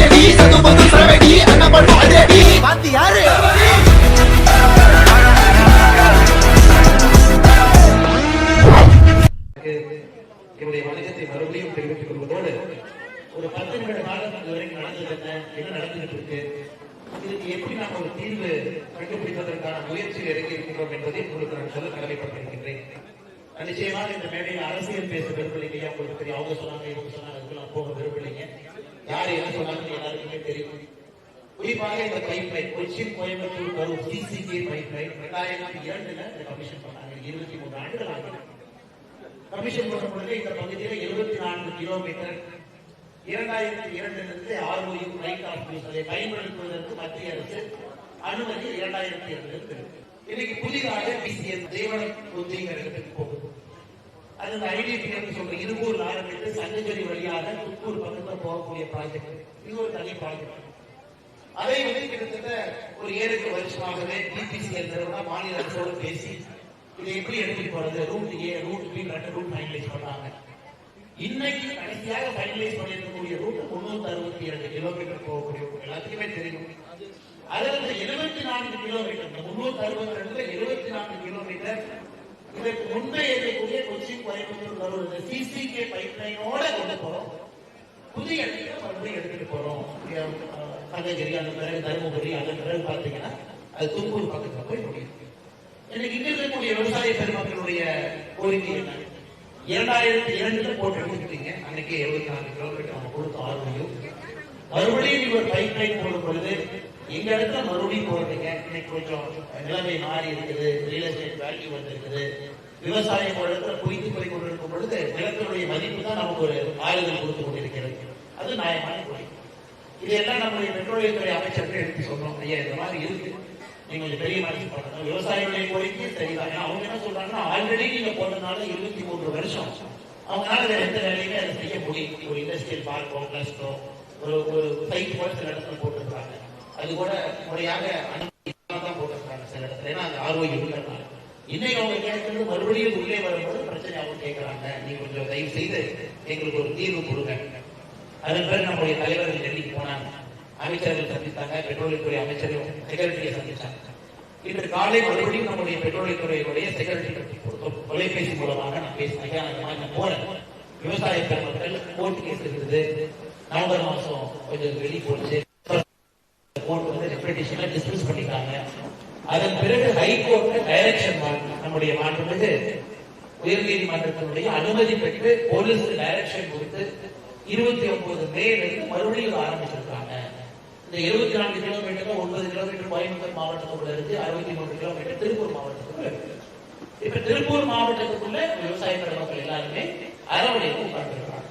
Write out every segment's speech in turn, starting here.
அதிரடி சத்து பத்து சரவெடி அண்ணன் பண்ணும் அதிரடி பாத்தி யாரு? என்னுடைய வணக்கத்தை மறுபடியும் தெரிவித்துக் கொள்வதோடு ஒரு பத்து நிமிட காலம் இதுவரைக்கும் நடந்தது என்ன நடந்துகிட்டு இருக்கு இதுக்கு எப்படி நாம் ஒரு தீர்வு கண்டுபிடிப்பதற்கான முயற்சியில் இறங்கி இருக்கிறோம் என்பதை உங்களுக்கு நான் சொல்ல கடமைப்பட்டிருக்கின்றேன். நிச்சயமாக இந்த மேடையில் அரசியல் பேச விரும்பலைங்க உங்களுக்கு தெரியும். அவங்க சொன்னாங்க இவங்க சொன்னாங்க அதுக்கு நான் போக விரும்பலைங்க. யார் என்ன எல்லாருக்குமே தெரியும். குறிப்பாக இந்த பைப்லை கொச்சி கொச்சின் கோயம்புத்தூர் கரூர் சிசிகே பைப் இரண்டாயிரத்தி இரண்டுல இந்த கமிஷன் பண்ணாங்க இருபத்தி மூணு ஆண்டுகள் ஆகுது. கமிஷன் பண்ண பொழுது இந்த பகுதியில் எழுபத்தி நான்கு கிலோமீட்டர் இரண்டாயிரத்தி இரண்டிலிருந்து ஆர்ஓயு ரைட் ஆஃப் யூஸ் அதை பயன்படுத்துவதற்கு மத்திய அரசு அனுமதி இரண்டாயிரத்தி இரண்டு இன்னைக்கு புதிதாக பிசிஎஸ் ஜீவன புத்திங்கிற போகுது. அது இந்த என்று சொல்ற இருபூர் ஆரம்பித்து சங்கச்சேரி வழியாக துப்பூர் பக்கத்துல போகக்கூடிய ப்ராஜெக்ட் இது ஒரு தனி ப்ராஜெக்ட் அதை வந்து கிட்டத்தட்ட ஒரு ஏழு எட்டு வருஷமாகவே டிபிசிஎல் நிறுவனம் மாநில அரசோடு பேசி இதை எப்படி எடுத்துட்டு போறது? ரூட் ஏ ரூட் பி ரெண்டு ரூட் ஃபைனலைஸ் பண்ணாங்க இன்னைக்கு கடைசியாக ஃபைனலைஸ் பண்ணியிருக்கக்கூடிய ரூட் முன்னூத்தி அறுபத்தி இரண்டு கிலோமீட்டர் போகக்கூடிய எல்லாத்துக்குமே தெரியும். அதுல இந்த எழுபத்தி நான்கு கிலோமீட்டர் முன்னூத்தி அறுபத்தி ரெண்டுல எழுபத்தி நான்கு கிலோமீட்டர் இதற்கு முன்பே இருக்கக்கூடிய கொச்சின் கோயம்புத்தூர் கரூர் சிசிகே பைப் லைனோட கொண்டு போறோம். புதிய இடத்துல மறுபடியும் எடுத்துட்டு போறோம். சங்ககிரி அந்த பிறகு தருமபுரி அந்த பிறகு பாத்தீங்கன்னா அது தும்பூர் பக்கத்துல போய் முடியும் இன்னைக்கு இங்க இருக்கக்கூடிய விவசாய பெருமக்களுடைய கோரிக்கை என்ன? இரண்டாயிரத்தி இரண்டுல போட்டு எடுத்துக்கிட்டீங்க. அன்னைக்கு எழுபத்தி நாலு கிலோமீட்டர் நம்ம கொடுத்த ஆர்வம் மறுபடியும் இவர் பைப் லைன் போடும் பொழுது எங்க இடத்துல மறுபடியும் போடுறீங்க இன்னைக்கு கொஞ்சம் நிலைமை மாறி இருக்குது. ரியல் எஸ்டேட் வேல்யூ வந்திருக்குது. விவசாயம் ஒரு இடத்துல பொய்த்து போய் கொண்டிருக்கும் பொழுது நிலத்தினுடைய மதிப்பு தான் நமக்கு ஒரு ஆறுதல் கொடுத்து கொண்டிருக்கிறது. அது நியாயமான கொலை இதெல்லாம் நம்முடைய பெட்ரோலியத்துறை அமைச்சர்கள் எடுத்து சொல்றோம். ஐயா இந்த மாதிரி இருக்கு. நீங்க கொஞ்சம் பெரிய மனசு பண்ணணும் விவசாயிகளுடைய கோரிக்கை சரிதான். அவங்க என்ன சொல்றாங்கன்னா ஆல்ரெடி நீங்க போட்டதுனால இருபத்தி மூன்று வருஷம். அவங்களால வேற எந்த வேலையுமே அதை செய்ய முடியும். ஒரு இண்டஸ்ட்ரியல் பார்க்கோ கிளஸ்டோ ஒரு ஒரு சைட் கூட சில இடத்துல போட்டிருக்காங்க. அது கூட முறையாக அனுமதி தான் போட்டிருக்காங்க சில இடத்துல ஏன்னா அது ஆர்வம் இல்லைனால இன்னைக்கு அவங்க கேட்கறது மறுபடியும் உள்ளே வரும்போது பிரச்சனை அவங்க கேட்கறாங்க. நீங்க கொஞ்சம் தயவு செய்து எங்களுக்கு ஒரு தீர்வு கொடுங்க. அதன் பிறகு நம்முடைய தலைவர்கள் டெல்லிக்கு போனாங்க. அமைச்சர்கள் சந்தித்தாங்க பெட்ரோலியத்துறை அமைச்சரும் செக்ரட்டரியை சந்தித்தாங்க இன்று காலை மறுபடியும் நம்முடைய பெட்ரோலியத்துறையுடைய செக்ரட்டரி தொலைபேசி மூலமாக நான் பேசினேன். அந்த மாதிரி நான் போறேன் விவசாய பெருமக்கள் கோர்ட் கேஸ் இருக்குது. நவம்பர் மாசம் கொஞ்சம் வெளியே போச்சு கோர்ட் வந்து ரெப்ரேஷன்ல டிஸ்மிஸ் பண்ணிட்டாங்க அதன் பிறகு ஹைகோர்ட்ல டைரக்ஷன் நம்முடைய மாண்புமிகு உயர்நீதிமன்றத்தினுடைய அனுமதி பெற்று போலீஸ் டைரக்ஷன் கொடுத்து இருபத்தி ஒன்பது மேல இருந்து மறுபடியும் ஆரம்பிச்சிருக்காங்க. இந்த இருபத்தி நான்கு கிலோமீட்டர் ஒன்பது கிலோமீட்டர் கோயம்புத்தூர் மாவட்டத்துக்குள்ள இருக்கு. அறுபத்தி மூணு கிலோமீட்டர் திருப்பூர் மாவட்டத்துக்குள்ள இருக்கு. இப்ப திருப்பூர் மாவட்டத்துக்குள்ள விவசாய பெருமக்கள் எல்லாருமே அரவணைப்பு உட்கார்ந்துருக்காங்க.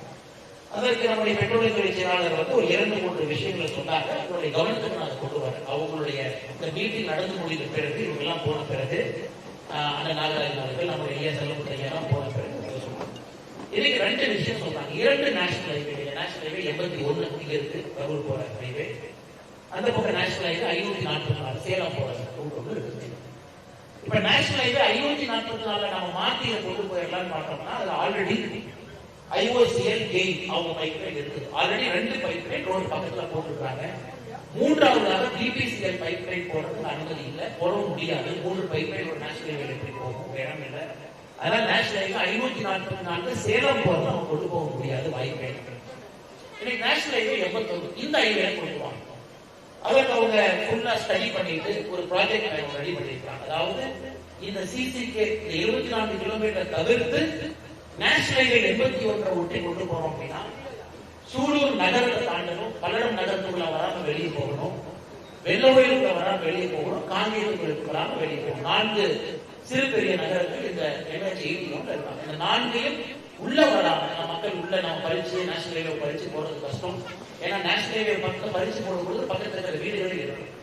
அதற்கு நம்முடைய பெட்ரோலியத்துறை செயலாளர் வந்து ஒரு இரண்டு மூன்று விஷயங்களை சொன்னாங்க. அவருடைய கவனத்துக்கு நான் கொண்டு அவங்களுடைய இந்த மீட்டிங் நடந்து முடிந்த பிறகு இவங்கெல்லாம் போன பிறகு அந்த அண்ணன் நாகராஜன் அவர்கள் நம்முடைய ஐயா போன பிறகு இதுக்கு ரெண்டு விஷயம் சொல்றாங்க. இரண்டு நேஷனல் ஹைவே நேஷனல் ஹைவே எண்பத்தி ஒண்ணு இங்க இருக்கு கரூர் போற ஹைவே அந்த பக்கம் நேஷனல் ஹைவே ஐநூத்தி நாற்பத்தி நாலு சேலம் போற ரூட் ஒன்று இருக்கு. இப்ப நேஷனல் ஹைவே ஐநூத்தி நாற்பத்தி நாலு நம்ம மாத்திய கொண்டு போயிடலாம்னு பார்த்தோம்னா அது ஆல்ரெடி ஐஓசிஎல் கெயின் அவங்க பைப் லைன் இருக்குது. ஆல்ரெடி ரெண்டு பைப் லைன் ரோடு பக்கத்துல போட்டிருக்காங்க. மூன்றாவதாக பிபிசிஎல் பைப் லைன் போடுறதுக்கு அனுமதி இல்லை. போடவும் முடியாது. மூன்று பைப் லைன் ஒரு நேஷனல் ஹைவேல எப்படி போகும்? இடம் இல்லை. அதனால நேஷனல் ஹைவே ஐநூத்தி நாற்பத்தி நான்கு சேலம் போறது அவங்க கொண்டு போக முடியாது. வாய்ப்பே இன்னைக்கு நேஷனல் ஹைவே எண்பத்தொன்று இந்த ஹைவே கொண்டு அதற்கு அவங்க ஃபுல்லா ஸ்டடி பண்ணிட்டு ஒரு ப்ராஜெக்ட் அவங்க ரெடி பண்ணிருக்காங்க. அதாவது இந்த சிசிகே இருபத்தி நான்கு கிலோமீட்டர் தவிர்த்து நேஷனல் ஹைவே எண்பத்தி ஒன்றை ஒட்டி கொண்டு போறோம் அப்படின்னா சூலூர் நகரத்தை தாண்டணும் பல்லடம் நகரத்துக்குள்ள வராம வெளியே போகணும். வெள்ளவயலுக்குள்ள வராம வெளியே போகணும் காங்கேயத்துக்குள்ள வராம வெளியே போகணும். நான்கு சிறு பெரிய நகரங்கள் இந்த என்ஹெச் இருக்காங்க இந்த நான்கையும் உள்ள வராம மக்கள் உள்ள நம்ம பறிச்சு நேஷனல் ஹைவே பறிச்சு போறது கஷ்டம். ஏன்னா நேஷனல் ஹைவே பக்கத்துல பறிச்சு போடும்போது பக்கத்துல இருக்கிற வீடுகள் இருக்கும்.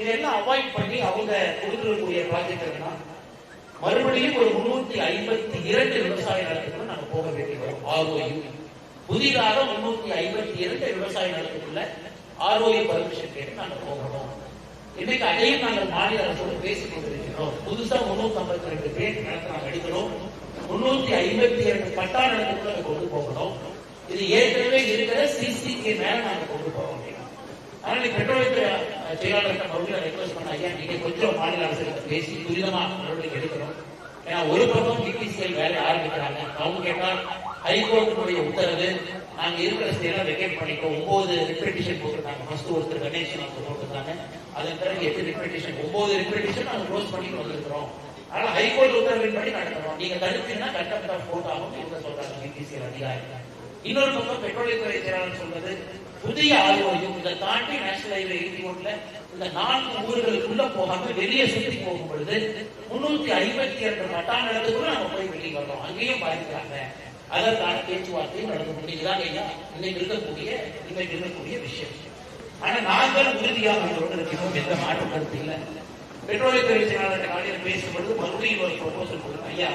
இதெல்லாம் அவாய்ட் பண்ணி அவங்க கொடுக்கக்கூடிய ப்ராஜெக்ட் மறுபடியும் ஒரு முன்னூத்தி ஐம்பத்தி இரண்டு விவசாய நிலத்துக்குள்ள நாங்க போக வேண்டி வரும். ஆர்ஓயு புதிதாக முன்னூத்தி ஐம்பத்தி இரண்டு விவசாய நிலத்துக்குள்ள ஆரோக்கிய பர்மிஷன் கேட்டு நாங்கள் போகணும். இன்னைக்கு அதையும் நாங்கள் மாநில அரசோடு பேசிக் கொண்டிருக்கிறோம். புதுசா முன்னூத்தி ஐம்பத்தி ரெண்டு பேர் நிலத்தை நாங்க எடுக்கிறோம். முன்னூத்தி ஐம்பத்தி இரண்டு பட்டா நிலத்துக்குள்ள கொண்டு போகணும். இது ஏற்கனவே இருக்கிற சிசிக்கு மேல நாங்க கொண்டு போக முடியும். அதனால பெட்ரோலியத்துறை பெட்ரோலுக்கு செயலாளர்கிட்ட மறுபடியும் ரெக்வஸ்ட் பண்ண ஐயா நீங்க கொஞ்சம் மாநில அரசுகிட்ட பேசி துரிதமா நடவடிக்கை எடுக்கணும். ஏன்னா ஒரு பக்கம் பிபிசிஎல் வேலை ஆரம்பிக்கிறாங்க. அவங்க கேட்டால் ஹைகோர்ட்டினுடைய உத்தரவு நாங்க இருக்கிற ஸ்டேட்ல வெக்கேட் பண்ணிட்டோம் ஒன்பது ரிப்பெட்டிஷன் போட்டிருக்காங்க. ஃபர்ஸ்ட் ஒருத்தர் கணேசன் ஒருத்தர் போட்டிருக்காங்க. அதன் பிறகு எட்டு ரிப்பெட்டிஷன் ஒன்பது ரிப்பெட்டிஷன் நாங்க க்ளோஸ் பண்ணி வந்திருக்கிறோம். அதனால ஹைகோர்ட் உத்தரவின்படி நடத்துறோம். நீங்க தடுத்தீங்கன்னா கட்டப்பட்ட போட் ஆகும் இவங்க சொல்றாங்க பிபிசிஎல் அதிகாரி. இன்னொரு பக்கம் பெட்ரோலியத்துறை செயலாளர் சொல்றது புதிய ஆய்வோயும் இதை தாண்டி நேஷனல் ஹைவே எயிட்டி ஒன்ல இந்த நான்கு ஊர்களுக்குள்ள போகாம வெளியே சுத்தி போகும் பொழுது முன்னூத்தி ஐம்பத்தி இரண்டு மட்டான் இடத்துக்குள்ள நம்ம போய் வெளியே வர்றோம். அங்கேயும் பாதிக்கிறாங்க அதற்கான பேச்சுவார்த்தையும் நடந்து முடியுதுதான் ஐயா இன்னைக்கு இருக்கக்கூடிய இன்னைக்கு இருக்கக்கூடிய விஷயம். ஆனா நாங்கள் உறுதியாக உங்களோடு இருக்கிறோம். எந்த மாற்று கருத்து இல்லை. பெட்ரோலியத்துறை செயலாளர் காலையில் பேசும்பொழுது மறுபடியும் ஒரு ப்ரொபோசல் கொடுங்க ஐயா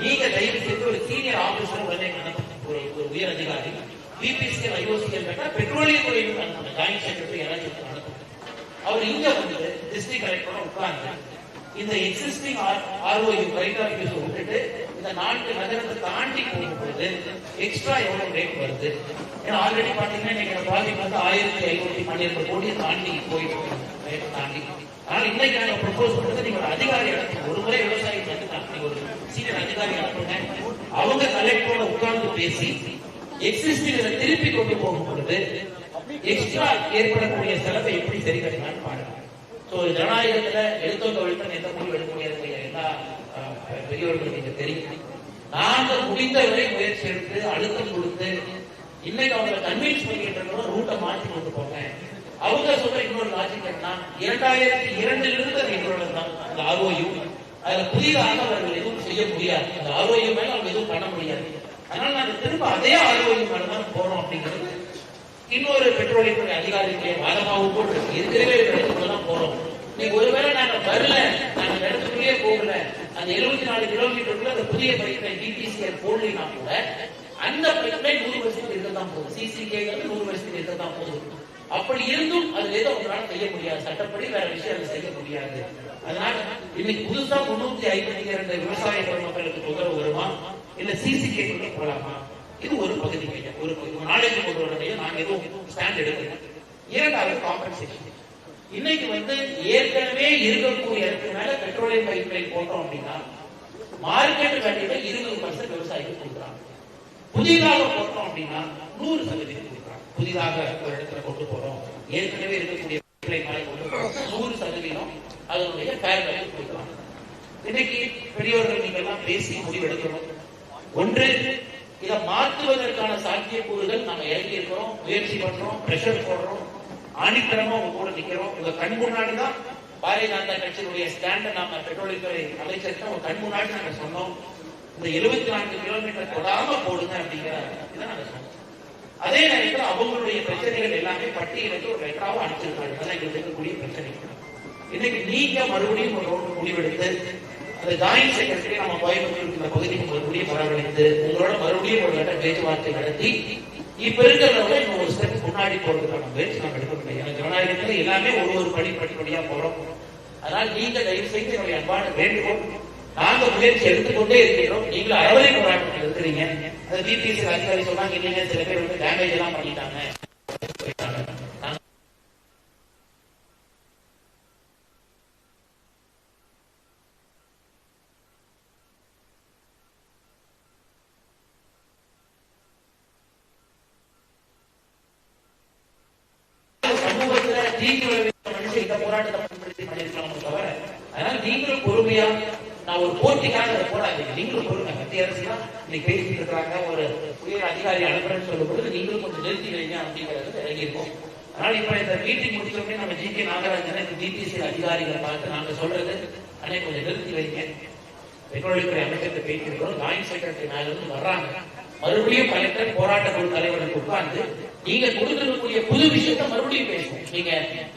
நீங்க தயவு செய்து ஒரு சீனியர் ஆபீசர் உடனே அனுப்புங்க ஒரு ஒரு உயர் அதிகாரி. பிபிசிஎல் ஐஓசிஎல் கேட்டா பெட்ரோலிய துறையில் அனுப்புங்க ஜாயிண்ட் செக்ரட்டரி யாராச்சும் ஒருத்தர் அவர் இங்க வந்து டிஸ்ட்ரிக்ட் கலெக்டரோட உட்கார்ந்து இந்த எக்ஸிஸ்டிங் ஆர்ஓயு ரைட் இந்த நான்கு நகரத்தை தாண்டி போகும்போது எக்ஸ்ட்ரா எவ்வளவு ரேட் வருது? ஏன்னா ஆல்ரெடி பாத்தீங்கன்னா நீங்க ப்ராஜெக்ட் வந்து ஆயிரத்தி ஐநூத்தி பன்னிரண்டு கோடியை தாண்டி போயிட்டு ரேட் தாண்டி. ஆனால் இன்னைக்கு நாங்க ப்ரொபோஸ் பண்றது நீங்க ஒரு அதிகாரி அனுப்புங்க ஒரு முறை விவசாயி நீங்க ஒரு சீனியர் அதிகாரி அனுப்புங்க. அவங்க கலெக்டரோட உட்கார்ந்து பேசி எக்ஸிஸ்டிங் திருப்பி கொண்டு போகும் பொழுது எக்ஸ்ட்ரா ஏற்படக்கூடிய செலவை எப்படி சரி கட்டலாம்னு பாருங்க. சோ ஜனநாயகத்துல எழுத்தோங்க ஒழுக்கம் எந்த முடிவு எடுக்க முடியாது எல்லா பெரியவர்கள் நீங்க தெரியும். நாங்கள் முடிந்தவரை முயற்சி எடுத்து அழுத்தம் கொடுத்து இன்னைக்கு அவங்க கன்வின்ஸ் பண்ணிட்டு ரூட்டை மாற்றி கொண்டு போங்க. அவங்க சொல்ற இன்னொரு லாஜிக் என்ன இரண்டாயிரத்தி இரண்டுல இருந்து அது எங்களோட தான். அந்த ஆர்ஓயு அதுல புதிதாக அவர்கள் எதுவும் செய்ய முடியாது. அந்த ஆர்ஓயு மேல அவங்க எதுவும் பண்ண முடியாது. அதனால நாங்க திரும்ப அதே ஆர்ஓயு மேல தான் போறோம் அப்படிங்கிறது இன்னொரு பெட்ரோலியத்துறை அதிகாரிகளுடைய வாதமாகவும் கூட இருக்கு. இருக்கிறவே இடத்துக்குள்ள தான் போறோம். நீங்க ஒருவேளை நாங்க வரல நாங்க இடத்துக்குள்ளேயே போகல அந்த எழுபத்தி நாலு கிலோமீட்டருக்குள்ள அந்த புதிய பைப்லைன் டிபிசிஎல் போடலினா கூட அந்த பைப்லைன் நூறு வருஷத்துக்கு இருக்க தான் போகுது. சிசிகே நூறு வருஷத்துக்கு இருக்க தான் போகுது. அப்படி இருந்தும் அது ஏதோ உங்களால செய்ய முடியாது. சட்டப்படி வேற விஷயம் அதை செய்ய முடியாது. அதனால இன்னைக்கு புதுசா முன்னூத்தி ஐம்பத்தி இரண்டு விவசாய பெருமக்களுக்கு உதவு வருமா? இல்ல சிசிகே கூட போலாமா? இது ஒரு பகுதி ஒரு நாளைக்கு கொண்டு வரடைய நாங்க எதுவும் ஸ்டாண்ட் எடுக்கிறேன் இரண்டாவது காம்பன்சேஷன் இன்னைக்கு வந்து ஏற்கனவே இருக்கக்கூடிய இடத்துக்கு மேல பெட்ரோலியம் பைப் போட்டோம் அப்படின்னா மார்க்கெட் வேல்யூல இருபது பர்சன்ட் விவசாயிகள் கொடுக்குறாங்க. புதிதாக போட்டோம் அப்படின்னா நூறு சதவீதம் கொடுக்குறாங்க. புதிதாக ஒரு இடத்துல கொண்டு போறோம். ஏற்கனவே இருக்கக்கூடிய கொண்டு நூறு சதவீதம் அதனுடைய ஃபேர் வேல்யூ கொடுக்குறாங்க. இன்னைக்கு பெரியவர்கள் நீங்க எல்லாம் பேசி முடிவெடுக்கணும். ஒன்று இதை மாற்றுவதற்கான சாத்தியக்கூறுகள் நாங்க இறங்கி இருக்கிறோம் முயற்சி பண்றோம் பிரஷர் போடுறோம். ஆணித்தரமா உங்க கூட நிக்கிறோம். உங்க கண் முன்னாடி தான் பாரதிய ஜனதா கட்சியினுடைய ஸ்டாண்ட நாம பெட்ரோலியத்துறை அமைச்சர்கிட்ட உங்க கண் முன்னாடி நாங்க சொன்னோம். இந்த எழுபத்தி நான்கு கிலோமீட்டர் தொடாம போடுங்க அப்படிங்கிற இதை நாங்க சொன்னோம். அதே நேரத்தில் அவங்களுடைய பிரச்சனைகள் எல்லாமே பட்டியலுக்கு ஒரு லெட்டராவும் அனுப்பிச்சிருக்காங்க. அதான் எங்களுக்கு இருக்கக்கூடிய பிரச்சனைகள். இன்னைக்கு நீங்க மறுபடியும் ஒரு ரோடு முடிவெடுத்து அந்த ஜாயிண்ட் செக்ரட்டரி நம்ம கோயம்புத்தூர் இந்த பகுதிக்கு மறுபடியும் வரவழைத்து உங்களோட மறுபடியும் ஒரு லெட்டர் பேச்சுவார்த்தை நடத்தி இப்ப இருக்கிறவங்க இன்னும் ஒரு ஸ்டெப் முன்னாடி போறதுக்கான முயற்சி நம்ம எடுக்க முடியும் ஏன்னா ஜனநாயகத்துல எல்லாமே ஒரு ஒரு படி படிப்படியா போறோம். அதனால் நீங்க தயவு செய்து என்னுடைய அன்பான வேண்டுகோள் நாங்க முயற்சி எடுத்துக்கொண்டே இருக்கிறோம் நீங்களும் அறவரை போராட்டத்தில் இருக்கிறீங்க. அது பிபிசி அதிகாரி சொன்னாங்க இல்லைங்க சில பேர் வந்து டேமேஜ் எல்லாம் பண்ணிட்டாங்க நாங்க சமூகத்துல தீங்கு விளைவித்த மனுஷன் இந்த போராட்டத்தை பயன்படுத்தி பண்ணிருக்கலாம் தவிர அதனால நீங்களும் பொறுமையா நான் ஒரு போட்டிக்காக அதை போடாதீங்க. நீங்களும் பொறுமை. மத்திய அரசு தான் இன்னைக்கு பேசிட்டு இருக்காங்க. ஒரு உயர் அதிகாரி அனுப்புறேன்னு சொல்லும் பொழுது நீங்களும் கொஞ்சம் நிறுத்தி வைங்க அப்படிங்கிறது இறங்கியிருக்கோம். அதனால இப்ப இந்த மீட்டிங் முடிச்ச உடனே நம்ம ஜி கே நாகராஜன் டிபிசி அதிகாரிகளை பார்த்து நாங்க சொல்றது அன்னை கொஞ்சம் நிறுத்தி வைங்க. பெட்ரோலியத்துறை அமைச்சர்கிட்ட பேசியிருக்கிறோம். ஜாயிண்ட் செக்ரட்டரி மேல இருந்து வர்றாங்க. மறுபடியும் கலெக்டர் போராட்ட குழு தலைவருக்கு உட்கார்ந்து நீங்க கொடுத்திருக்கக்கூடிய புது விஷயத்த மறுபடியும் பேசுவோம். நீங்க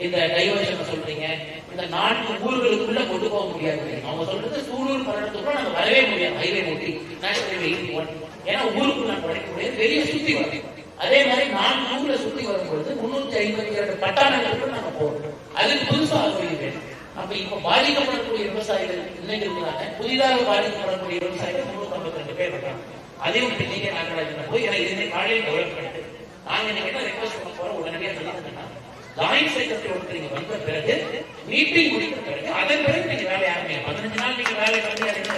இந்த டைவர்ஷன் சொல்றீங்க இந்த நான்கு ஊர்களுக்குள்ள கொண்டு போக முடியாது. அவங்க சொல்றது சூலூர் பல்லடத்துக்குள்ள நாங்க வரவே முடியாது. ஹைவே ஓட்டி நேஷனல் ஹைவே ஏன்னா ஊருக்குள்ள நாங்க உடைக்க முடியாது வெளியே சுத்தி வரணும் அதே மாதிரி நான்கு ஊர்ல சுத்தி வரும்பொழுது முன்னூத்தி ஐம்பத்தி இரண்டு பட்டாணங்களுக்கு நாங்க போறோம். அதுக்கு புதுசா ஆதரவு வேணும். அப்ப இப்ப பாதிக்கப்படக்கூடிய விவசாயிகள் இன்னைக்கு இருக்கிறாங்க. புதிதாக பாதிக்கப்படக்கூடிய விவசாயிகள் முன்னூத்தி ஐம்பத்தி ரெண்டு பேர் இருக்காங்க. அதையும் விட்டு நீங்க நாகராஜன் போய் எனக்கு காலையில் டெவலப் பண்ணிட்டு நாங்க இன்னைக்கு என்ன ரெக்வஸ்ட் பண்ண போறோம் உடனடியாக சொல்லிருந்தேன்னா ஜாயிண்ட் செக்ரட்டரி ஒருத்தர் நீங்க வந்த பிறகு மீட்டிங் முடித்த பிறகு அதன் பிறகு நீங்க வேலை ஆரம்பிங்க. பதினஞ்சு நாள் நீங்க வேலை பண்ணி அந்த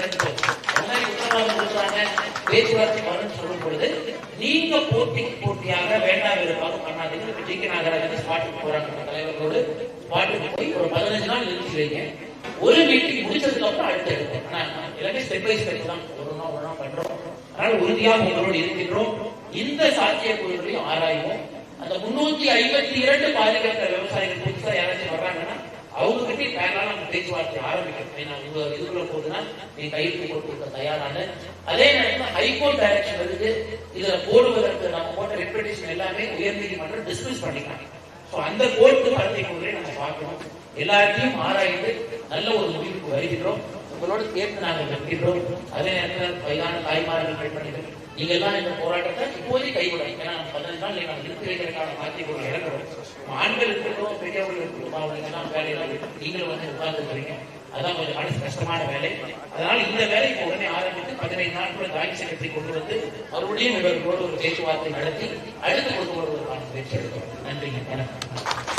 மாதிரி உத்தரவாதம் கொடுத்தாங்க பேச்சுவார்த்தை வரும்னு சொல்லும் பொழுது நீங்க போட்டிக்கு போட்டியாக வேண்டாம் வெறுப்பாக பண்ணாதீங்க. இப்ப ஜி கே நாகராஜன் ஸ்பாட்டுக்கு போராட்ட தலைவர்களோடு ஸ்பாட்டுக்கு போய் ஒரு பதினஞ்சு நாள் நிறுத்தி வைங்க. ஒரு மீட்டிங் முடிச்சதுக்கு அப்புறம் அடுத்த எடுப்போம் ஆனா எல்லாமே ஸ்டெப் பை ஸ்டெப் தான். ஒரு நாள் ஒரு நாள் பண்றோம். அதனால உறுதியாக உங்களோடு இருக்கின்றோம். இந்த சாத்தியக்கூறுகளையும் ஆராய்வோம். அந்த முன்னூத்தி ஐம்பத்தி இரண்டு பாதிக்கப்பட்ட விவசாயிகள் புதுசா யாராச்சும் வர்றாங்கன்னா அவங்க கிட்டே தயாரான நம்ம பேச்சுவார்த்தை ஆரம்பிக்கணும். உங்க இதுக்குள்ள போகுதுன்னா நீ கையெழுத்து போட்டு கொடுக்க தயாரான. அதே நேரத்தில் ஹைகோர்ட் டைரக்ஷன் இருக்கு இதுல போடுவதற்கு நம்ம போட்ட ரெப்யூட்டேஷன் எல்லாமே உயர்நீதிமன்றம் டிஸ்மிஸ் பண்ணிக்கிறாங்க சோ அந்த கோர்ட்டு பரத்தை நம்ம பார்க்கணும். எல்லாத்தையும் ஆராய்ந்து நல்ல ஒரு முடிவுக்கு வருகிறோம் உங்களோட சேர்த்து நாங்கள் நிற்கின்றோம் அதே நேரத்தில் வயதான தாய்மார்கள் பெண்மணிகள் நீங்க எல்லாம் இந்த போராட்டத்தை இப்போதே கைவிடும் ஏன்னா பதினஞ்சு நாள் நாங்கள் நிறுத்தி வைக்கிறதுக்கான சாத்தியக்கூறு இழக்கிறோம். ஆண்கள் இருக்கட்டும் பெரியவர்கள் இருக்கட்டும் அவங்களுக்கெல்லாம் எல்லாம் வேலையெல்லாம் நீங்களும் வந்து உட்கார்ந்து வரீங்க அதான் கொஞ்சம் மனசு கஷ்டமான வேலை. அதனால இந்த வேலை உடனே ஆரம்பித்து பதினைந்து நாட்கள் தாய் செக்ரட்டரி கொண்டு வந்து மறுபடியும் இவர்களோடு ஒரு பேச்சுவார்த்தை நடத்தி அடுத்து கொண்டு வருவதற்கான முயற்சி எடுக்கிறோம். நன்றிங்க. வணக்கம்.